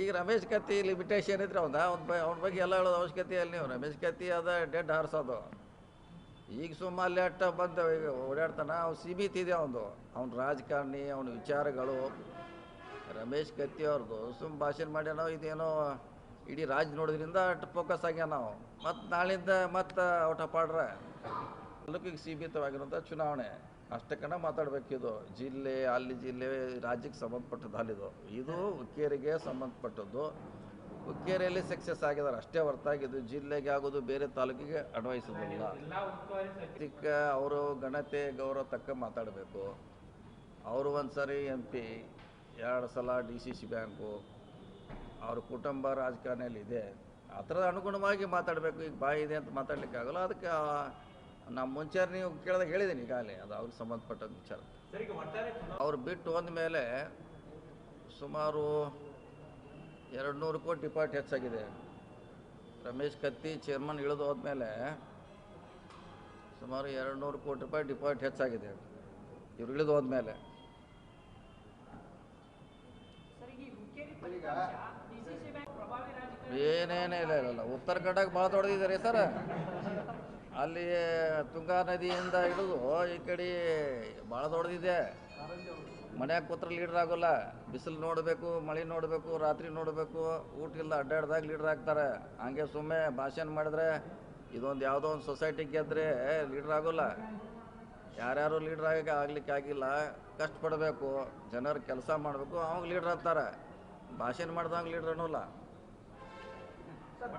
ಈಗ ರಮೇಶ್ ಕತ್ತಿ ಲಿಮಿಟೇಷನ್ ಇದ್ರೆ ಅವನ ಅವ್ನ ಬ ಅವ್ನ ಬಗ್ಗೆ ಎಲ್ಲ ಹೇಳೋದು ಅವಶ್ಯಕತೆ ಅಲ್ಲಿ ನೀವು. ರಮೇಶ್ ಕತ್ತಿ ಅದ ಡೆಡ್ ಹಾರಿಸೋದು ಈಗ ಸುಮ್ಮ ಅಲ್ಲಿ ಅಟ್ಟ ಬಂದು ಈಗ ಓಡಾಡ್ತಾನೆ, ಅವ್ನು ಸೀಮಿತ ಇದೆ ಅವನು ಅವ್ನ ರಾಜಕಾರಣಿ, ಅವನ ವಿಚಾರಗಳು. ರಮೇಶ್ ಕತ್ತಿ ಅವ್ರದ್ದು ಸುಮ್ಮ ಭಾಷಣ ಮಾಡ್ಯಾನೋ, ಇದೇನೋ ಇಡೀ ರಾಜ್ಯ ನೋಡೋದ್ರಿಂದ ಅಟ್ ಫೋಕಸ್ ಆಗ್ಯಾನ ನಾವು ಮತ್ತು ನಾಳಿಂದ ಮತ್ತೆ ಔಟ್ ಆಫ್ ತಾಲೂಕಿಗೆ ಸೀಮಿತವಾಗಿರುವಂಥ ಚುನಾವಣೆ. ಅಷ್ಟಕ್ಕನ ಮಾತಾಡಬೇಕಿದು ಜಿಲ್ಲೆ, ಅಲ್ಲಿ ಜಿಲ್ಲೆ, ರಾಜ್ಯಕ್ಕೆ ಸಂಬಂಧಪಟ್ಟದ್ದು, ಅಲ್ಲಿದು. ಇದು ಹುಕ್ಕೇರಿಗೆ ಸಂಬಂಧಪಟ್ಟದ್ದು. ಹುಕ್ಕೇರಿಯಲ್ಲಿ ಸಕ್ಸಸ್ ಆಗಿದ್ದಾರೆ. ಅಷ್ಟೇ ಹೊರತಾಗಿದ್ದು ಜಿಲ್ಲೆಗೆ ಆಗೋದು ಬೇರೆ ತಾಲೂಕಿಗೆ ಅನ್ವಯಿಸೋದಿಲ್ಲ ಚಿಕ್ಕ ಅವರು ಗಣತೆ ಗೌರವ ತಕ್ಕ ಮಾತಾಡಬೇಕು. ಅವರು ಒಂದು ಸರಿ ಎಂ ಪಿ ಎರಡು ಸಲ ಡಿ ಸಿ ಸಿ ಬ್ಯಾಂಕು, ಅವ್ರ ಕುಟುಂಬ ರಾಜಕಾರಣಿಯಲ್ಲಿ ಇದೆ ಆ ಥರದ ಅನುಗುಣವಾಗಿ ಮಾತಾಡಬೇಕು. ಈಗ ಬಾಯಿದೆ ಅಂತ ಮಾತಾಡಲಿಕ್ಕಾಗಲ್ಲ. ಅದಕ್ಕೆ ನಮ್ಮ ಮುಂಚೆ ನೀವು ಕೇಳಿದಾಗ ಹೇಳಿದ್ದೀನಿ ಈಗಾಗಲೇ ಅದು ಅವ್ರಿಗೆ ಸಂಬಂಧಪಟ್ಟ ವಿಚಾರ. ಅವ್ರು ಬಿಟ್ಟು ಹೋದ್ಮೇಲೆ ಸುಮಾರು ಎರಡು ನೂರು ಕೋಟಿ ಡಿಪಾರ್ಟ್ ಹೆಚ್ಚಾಗಿದೆ. ರಮೇಶ್ ಕತ್ತಿ ಚೇರ್ಮನ್ ಇಳಿದು ಹೋದ್ಮೇಲೆ ಸುಮಾರು ಎರಡು ನೂರು ಕೋಟಿ ರೂಪಾಯಿ ಡಿಪಾಸಿಟ್ ಹೆಚ್ಚಾಗಿದೆ. ಇವ್ರು ಇಳಿದು ಹೋದ್ಮೇಲೆ. ಏನೇನೇ ಇಲ್ಲ ಇಲ್ಲ ಇಲ್ಲ. ಉತ್ತರ ಕನ್ನಡಕ್ಕೆ ಭಾಳ ದೊಡ್ಡದಿದ್ದಾರೆ ಸರ್. ಅಲ್ಲಿ ತುಂಗಾ ನದಿಯಿಂದ ಹಿಡಿದು ಈ ಕಡೆ ಭಾಳ ದೊಡ್ಡದಿದೆ. ಮನ್ಯಾಗ ಕೂತ್ರ ಲೀಡ್ರ್ ಆಗೋಲ್ಲ. ಬಿಸಿಲು ನೋಡಬೇಕು, ಮಳೆ ನೋಡಬೇಕು, ರಾತ್ರಿ ನೋಡಬೇಕು. ಊಟ ಇಲ್ಲ, ಅಡ್ಡಾಡ್ದಾಗ ಲೀಡ್ರ್ ಆಗ್ತಾರೆ. ಹಂಗೆ ಸುಮ್ಮನೆ ಭಾಷಣ ಮಾಡಿದ್ರೆ ಇದೊಂದು ಯಾವುದೋ ಒಂದು ಸೊಸೈಟಿ ಗೆದ್ದರೆ ಲೀಡ್ರ್ ಆಗೋಲ್ಲ. ಯಾರ್ಯಾರು ಲೀಡ್ರ್ ಆಗ ಆಗ್ಲಿಕ್ಕೆ ಆಗಿಲ್ಲ. ಕಷ್ಟಪಡಬೇಕು. ಜನರು ಕೆಲಸ ಮಾಡಬೇಕು, ಅವಾಗ ಲೀಡ್ರ್ ಆಗ್ತಾರೆ. ಭಾಷಣ ಮಾಡ್ದಂಗೆ ಲೀಡ್ರ್ ಅನ್ನೋಲ್ಲ.